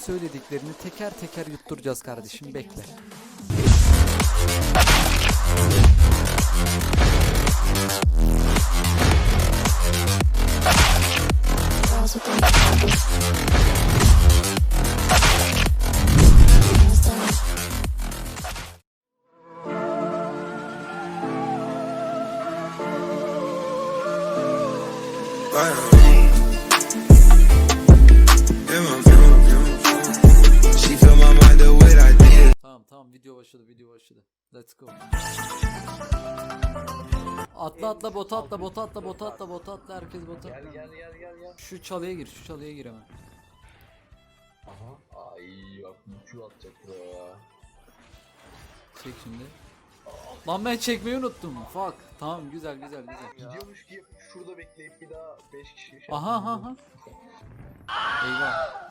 söylediklerini teker teker yutturacağız kardeşim bekle. Başladı video başladı. Let's go. Atla atla bota atla bota atla bota atla bota atla herkes bota atla. Gel gel gel gel gel. Şu çalıya gir şu çalıya gir hemen. Aha. Ay bak Q atacak buraya. Çek şimdi. Lan ben çekmeyi unuttum. Fuck. Tamam güzel güzel güzel. Gidiyormuş ki şurada bekleyip bir daha 5 kişi şey Aha aha aha. Eyvah.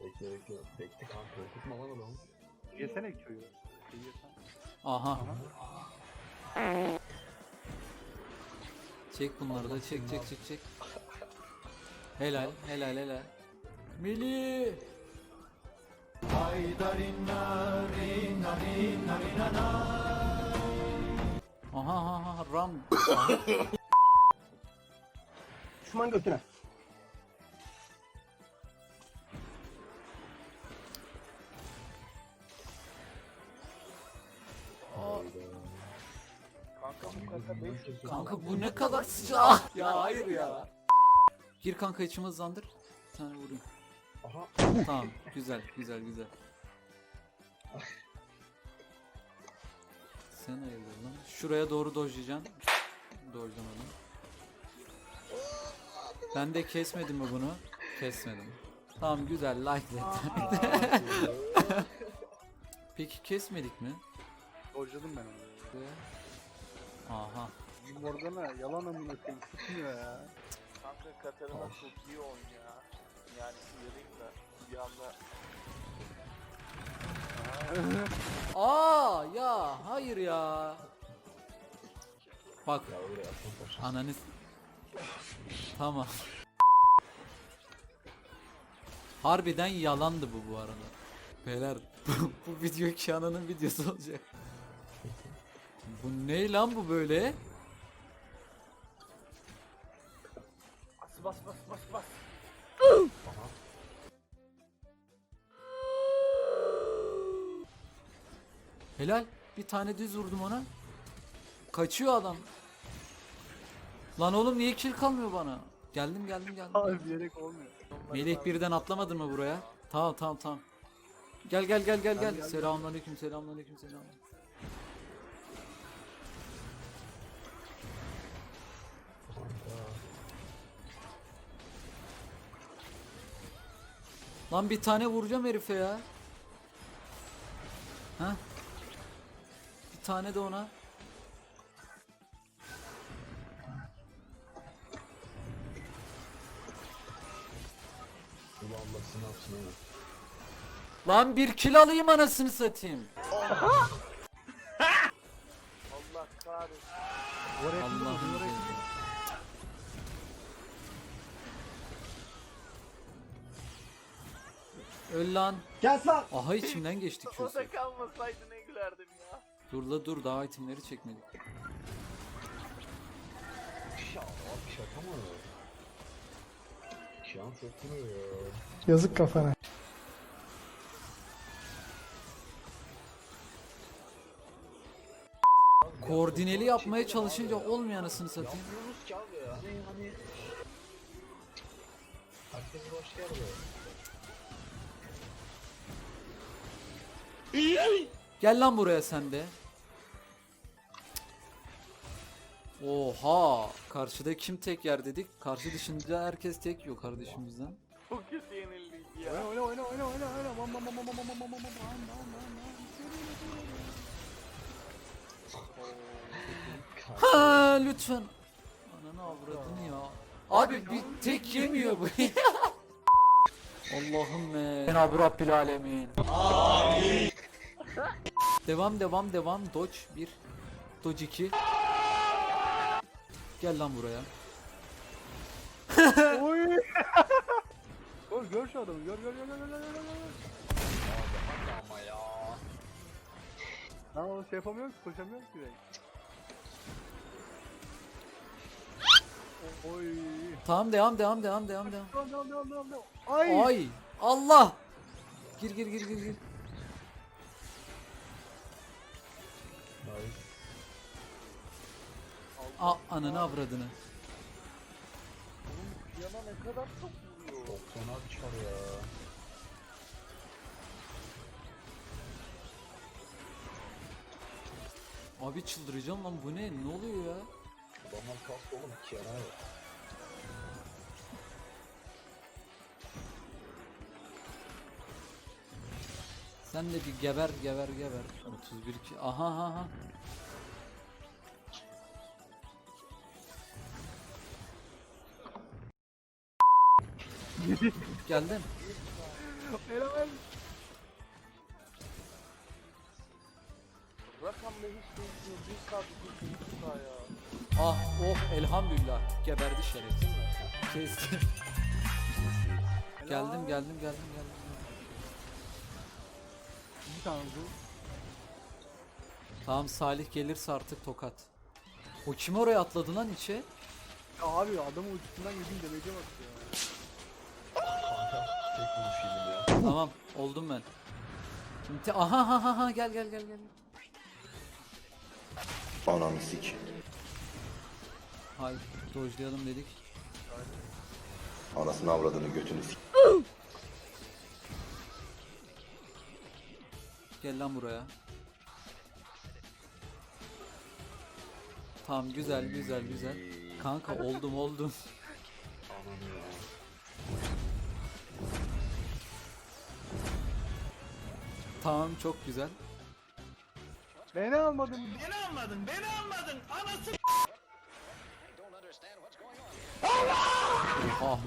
Bekle bekle. Bekle kanka korkutma lan adamı. Yesene köyü. Aha. Çek bunları da çek çek çek çek. Helal helal helal. Mili. Aha aha aha ram. Düşman götüne. Kanka bu ne kadar sıcak. ya hayır ya. Gir kanka içimi hızlandır. Bir tane vurayım. Aha. Tamam güzel güzel güzel. Sen hayırdır lan? Şuraya doğru dojlayacaksın. Dojlamadım. Ben de kesmedim mi bunu? Kesmedim. Tamam güzel like Peki kesmedik mi? Dojladım ben onu. Aha. Bizim Morgana yalan amına koyayım sıkmıyor ya. Kanka Katarina çok iyi oynuyor. Yani uyarayım da bir anda Aa ya hayır ya. Bak ananız. Tamam. Harbiden yalandı bu bu arada. Beyler bu, bu video Kiana'nın videosu olacak. Bu ne lan bu böyle? Bas bas bas bas. Helal. Bir tane düz vurdum ona. Kaçıyor adam. Lan oğlum niye kill kalmıyor bana? Geldim geldim geldim. Abi diyerek olmuyor. Melek birden atlamadın mı buraya? Tamam tamam tamam. Gel gel gel gel gel. Selamünaleyküm selamünaleyküm selam. Lan bir tane vuracağım herife ya. Ha? Bir tane de ona. Ne yapsın. Lan bir kill alayım anasını satayım. Allah kahretsin. Allah'ım. Öl lan. Gel lan. Aha içimden geçtik şu O da kalmasaydı ne gülerdim ya. Dur la dur daha itemleri çekmedik. Ya abi şaka mı? Kian çok vuruyor ya. Yazık kafana. Koordineli yapmaya çalışınca olmuyor anasını satayım. Yapmıyoruz ki abi ya. Hani hani. Herkes başka yerde. Gel lan buraya sen de. Oha! Karşıda kim tek yer dedik? Karşı dışında herkes tek yiyor kardeşimizden. Çok kötü yenildik ya. Oyna oyna oyna oyna oyna oyna. Bam bam bam bam bam bam bam bam bam bam bam Ha lütfen. Ananı avradını ya. Abi bir tek yemiyor bu. Allah'ım be. Cenab-ı Rabbil Alemin devam devam devam. Dodge 1. Dodge 2. Gel lan buraya. Oy. Oğlum gör şu adamı. Gör gör gör gör gör gör gör. Ama ya. Lan oğlum şey yapamıyor ki koşamıyor ki direkt. Oy. Tamam devam devam devam devam devam. Devam devam devam devam. devam. Ay. Ay. Allah. Gir gir gir gir gir. Ananı avradını. Oğlum piyano ne kadar çok vuruyor. Çok fena çar ya. Abi çıldıracağım lan bu ne? Ne oluyor ya? Adamlar kastı oğlum. Kiara ya. Sen de bir geber geber geber. 31 ki. Aha aha aha. Geldin. Helal. Rakamda hiç değişmiyor. Bir saat bir saat daha ya. Ah oh elhamdülillah. Geberdi şerefsiz. Kesti. geldim geldim geldim geldim. Bir tane vurdu. Tamam Salih gelirse artık tokat. O kim oraya atladı lan içe? Ya abi adamın uçuşundan yediğin demece bak ya. Vuruş yedim ya. tamam oldum ben. Şimdi aha aha aha gel gel gel gel. Ananı sik. Hayır dojlayalım dedik. Anasını avradını götünü sik. Gel lan buraya. Tamam güzel güzel güzel. Kanka oldum oldum. Ananı ya. Tamam çok güzel. Beni almadın. Ah.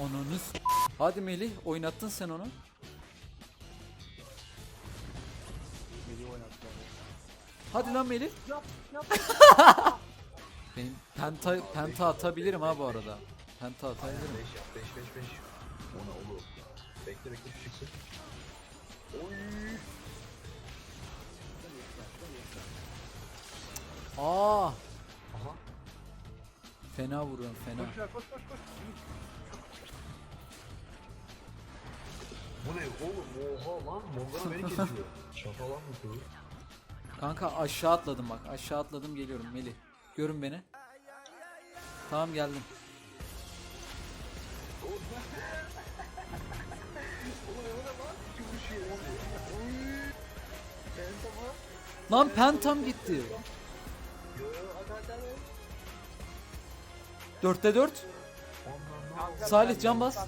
Ananı s- Hadi Melih oynattın sen onu. Beni oynattılar. Hadi lan Melih. Yap yap. Benim penta, penta atabilirim ha bu arada. Penta atabilirim. 5 yap. 5 5 5. O ne oğlum? Bekle bekle şu çıksın. Aa, Aha. fena vuruyorum fena. Koş ya koş koş koş. Bu ne oğlum? Oha lan. Morgana beni kesiyor. Şaka lan bu kız. Kanka aşağı atladım bak. Aşağı atladım geliyorum Melih. Görün beni. Tamam geldim. Lan pentam gitti. Dörtte dört. Salih, can bas.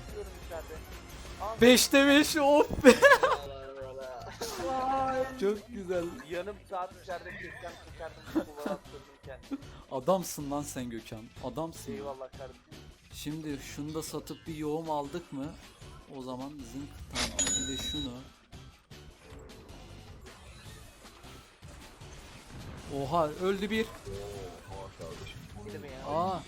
Beşte beş of be. Çok güzel. Yarım saat içeride kökten çıkardım. Adamsın lan sen Gökhan. Adamsın. Eyvallah kardeşim. Şimdi şunu da satıp bir yoğum aldık mı? O zaman zınk tamam. Bir de şunu. Oha öldü bir. Ya? Aa.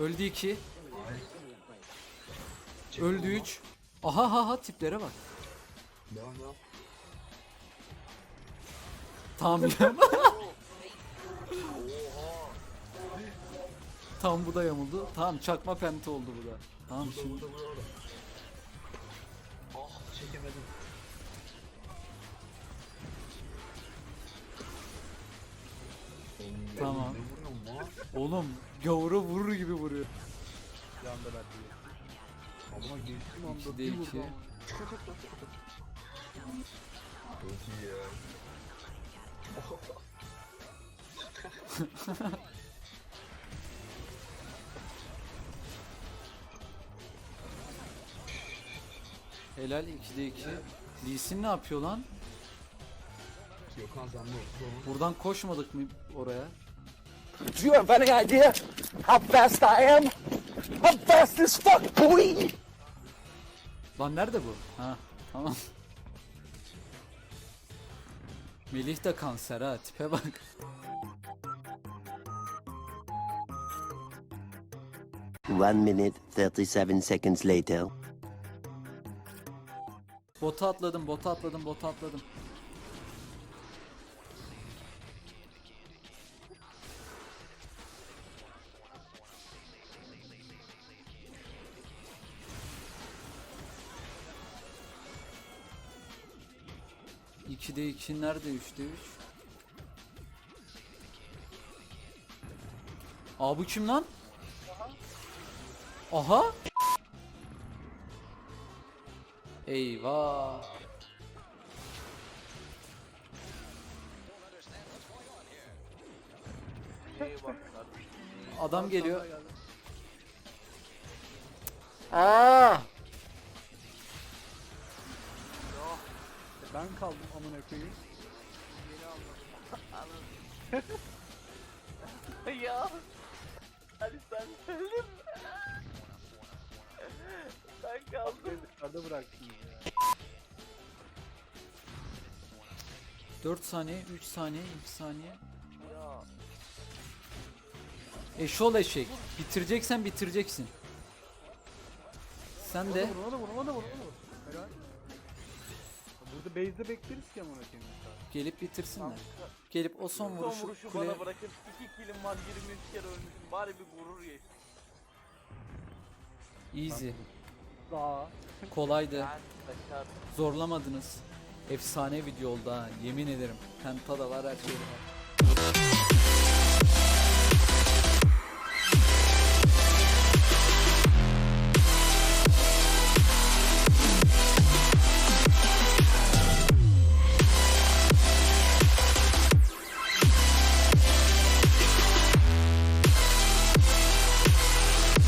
Öldü iki. Öldü üç. Aha ha ha tiplere bak. Devam. Tam Tam bu da yamuldu. Tamam çakma pente oldu bu da. Tamam şimdi. Tamam. Oğlum gavura vurur gibi vuruyor. Bir anda belki. Adama geçtiğim anda İki de bir iki. ama. Çok iyi ya. Helal 2'de 2. Lee Sin ne yapıyor lan? Gökhan de otur Buradan koşmadık mı oraya? Do you have any idea how fast I am? I'm fast as fuck, boy! Lan nerede bu? Ha tamam. Melih de kanser ha tipe bak. One minute, 37 seconds later. Bota atladım, bota atladım, bota atladım. İkide iki nerede üçte üç? Aa bu kim lan? Aha. Eyvah. Adam geliyor. Aa! Ben kaldım amına koyayım. ya. Hadi sen söyledin. ben kaldım. Dışarıda bıraktınız ya. 4 saniye, 3 saniye, 2 saniye. Ya. Eşol eşek. Bitireceksen bitireceksin. Sen de Vur ona vur ona vur ona vur. Helal. Burada base'de bekleriz ki amına koyayım. gelip bitirsinler. Gelip o son Son vuruşu vuruşu kule bana bırakın. İki kilim var 23 kere ölmüşüm. Bari bir gurur ye. easy. Daha. Kolaydı. Ben kaçar. Zorlamadınız. Efsane video oldu ha. Yemin ederim. Penta da var her şey var.